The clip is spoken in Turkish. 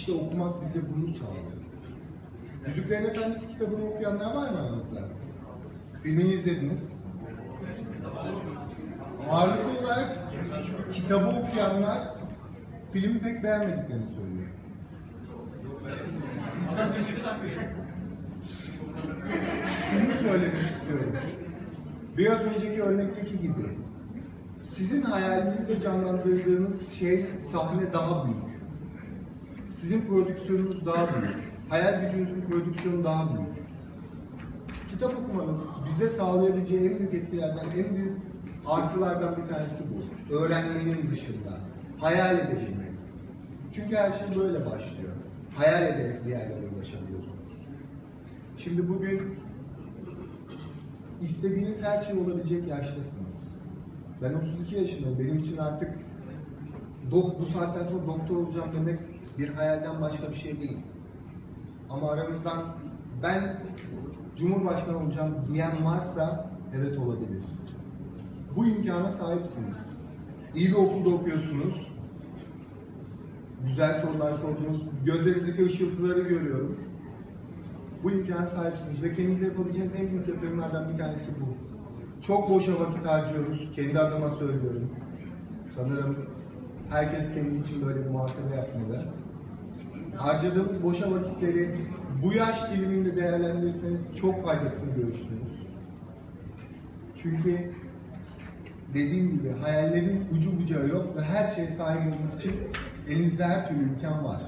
İşte okumak bize bunu sağlıyor. Yüzüklerin Efendisi kitabını okuyanlar var mı aranızda? Filmini izlediniz. Ağırlıklı olarak kitabı okuyanlar filmi pek beğenmediklerini söylüyor. Şunu söylemek istiyorum. Biraz önceki örnekteki gibi sizin hayalinizde canlandırdığınız şey sahne daha büyük. Sizin prodüksiyonunuz daha büyük. Hayal gücünüzün prodüksiyonu daha büyük. Kitap okumanın bize sağlayabileceği en büyük etkilerden, en büyük artılardan bir tanesi bu. Öğrenmenin dışında. Hayal edebilmek. Çünkü her şey böyle başlıyor. Hayal ederek bir yerlere ulaşabiliyorsunuz. Şimdi bugün istediğiniz her şey olabilecek yaştasınız. Ben 32 yaşındayım. Benim için artık dok bu saatten sonra doktor olacağım demek bir hayalden başka bir şey değil. Ama aranızdan ben Cumhurbaşkanı olacağım diyen varsa evet olabilir. Bu imkana sahipsiniz. İyi bir okulda okuyorsunuz. Güzel sorular sordunuz. Gözlerinizdeki ışıltıları görüyorum. Bu imkana sahipsiniz ve kendinize yapabileceğiniz en büyük yatırımlardan bir tanesi bu. Çok boşa vakit harcıyoruz. Kendi adıma söylüyorum. Sanırım herkes kendi için böyle bir muhasebe yapmalı. Harcadığımız boşa vakitleri bu yaş diliminde değerlendirirseniz çok faydasını görürsünüz. Çünkü dediğim gibi hayallerin ucu bucağı yok ve her şeye sahip olmak için elinizde her türlü imkan var.